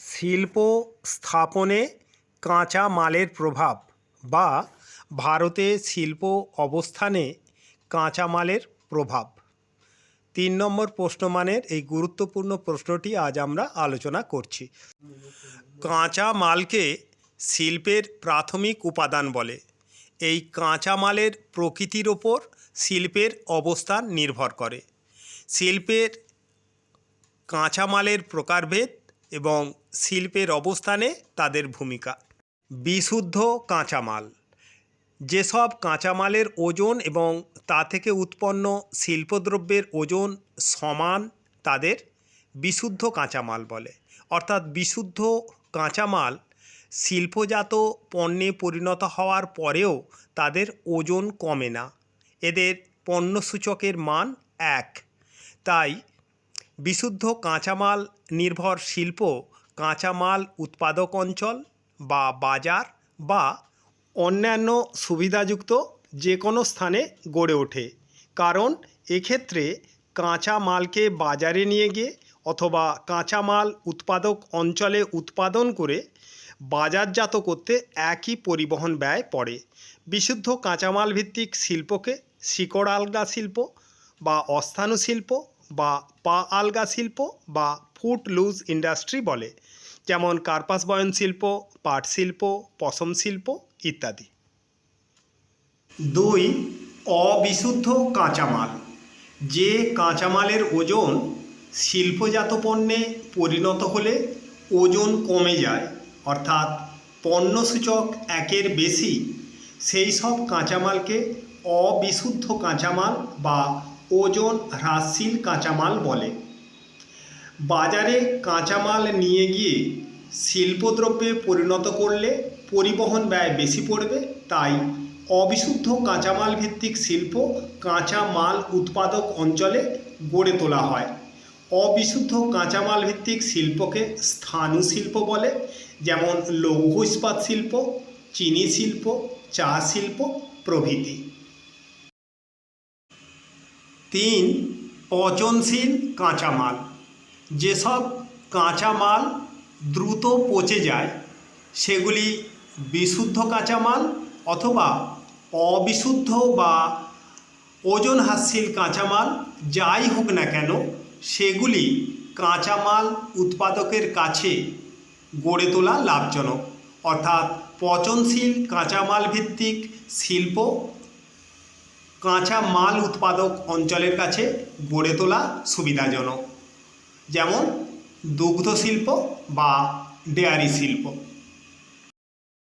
শিল্প স্থাপনে কাঁচা মালের প্রভাব বা ভারতে শিল্প অবস্থানে কাঁচা মালের প্রভাব। তিন নম্বর প্রশ্নমানের এই গুরুত্বপূর্ণ প্রশ্নটি আজ আমরা আলোচনা করছি। কাঁচা মালকে শিল্পের প্রাথমিক উপাদান বলে। এই কাঁচা মালের প্রকৃতির ওপর শিল্পের অবস্থান নির্ভর করে। শিল্পের কাঁচামালের প্রকারভেদ এবং শিল্পের অবস্থানে তাদের ভূমিকা। বিশুদ্ধ কাঁচামাল। যেসব কাঁচামালের ওজন এবং তা থেকে উৎপন্ন শিল্পদ্রব্যের ওজন সমান তাদের বিশুদ্ধ কাঁচামাল বলে। অর্থাৎ বিশুদ্ধ কাঁচামাল শিল্পজাত পণ্যে পরিণত হওয়ার পরেও তাদের ওজন কমে না। এদের পণ্যসূচকের মান এক। তাই বিশুদ্ধ কাঁচামাল নির্ভর শিল্প কাঁচামাল উৎপাদক অঞ্চল বা বাজার বা অন্যান্য সুবিধাযুক্ত যে কোনো স্থানে গড়ে ওঠে। কারণ এক্ষেত্রে কাঁচামালকে বাজারে নিয়ে গিয়ে অথবা কাঁচামাল উৎপাদক অঞ্চলে উৎপাদন করে বাজারজাত করতে একই পরিবহন ব্যয় পড়ে। বিশুদ্ধ কাঁচামাল ভিত্তিক শিল্পকে শিকড় আলগা শিল্প বা অস্থানু শিল্প বা পা আলগা শিল্প বা ফুট লুজ ইন্ডাস্ট্রি বলে, যেমন কার্পাস বয়ন শিল্প, পাট শিল্প, পশম শিল্প ইত্যাদি। দুই, অবিশুদ্ধ কাঁচামাল। যে কাঁচামালের ওজন শিল্পজাত পণ্যে পরিণত হলে ওজন কমে যায়, অর্থাৎ পণ্যসূচক একের বেশি, সেই সব কাঁচামালকে অবিশুদ্ধ কাঁচামাল বা ওজন হ্রাসশীল কাঁচামাল বলে। বাজারে কাঁচামাল নিয়ে গিয়ে শিল্পদ্রব্যে পরিণত করলে পরিবহন ব্যয় বেশি পড়বে, তাই অবিশুদ্ধ কাঁচামাল ভিত্তিক শিল্প কাঁচামাল উৎপাদক অঞ্চলে গড়ে তোলা হয়। অবিশুদ্ধ কাঁচামাল ভিত্তিক শিল্পকে স্থানু শিল্প বলে, যেমন লৌহ ইস্পাত শিল্প, চিনি শিল্প, চা শিল্প প্রভৃতি। তিন পচনশীল কাঁচামাল। যেসব কাঁচামাল দ্রুত পচে যায়, সেগুলি বিশুদ্ধ কাঁচামাল অথবা অবিশুদ্ধ বা ওজন হ্রাসশীল কাঁচামাল যাই হোক না কেন, সেগুলি কাঁচামাল উৎপাদকের কাছে গড়ে তোলা লাভজনক। অর্থাৎ পচনশীল কাঁচামাল ভিত্তিক শিল্প কাঁচা মাল উৎপাদক অঞ্চলের কাছে গড়ে তোলা সুবিধাজনক। যেমন দুগ্ধ শিল্প বা ডেয়ারি শিল্প।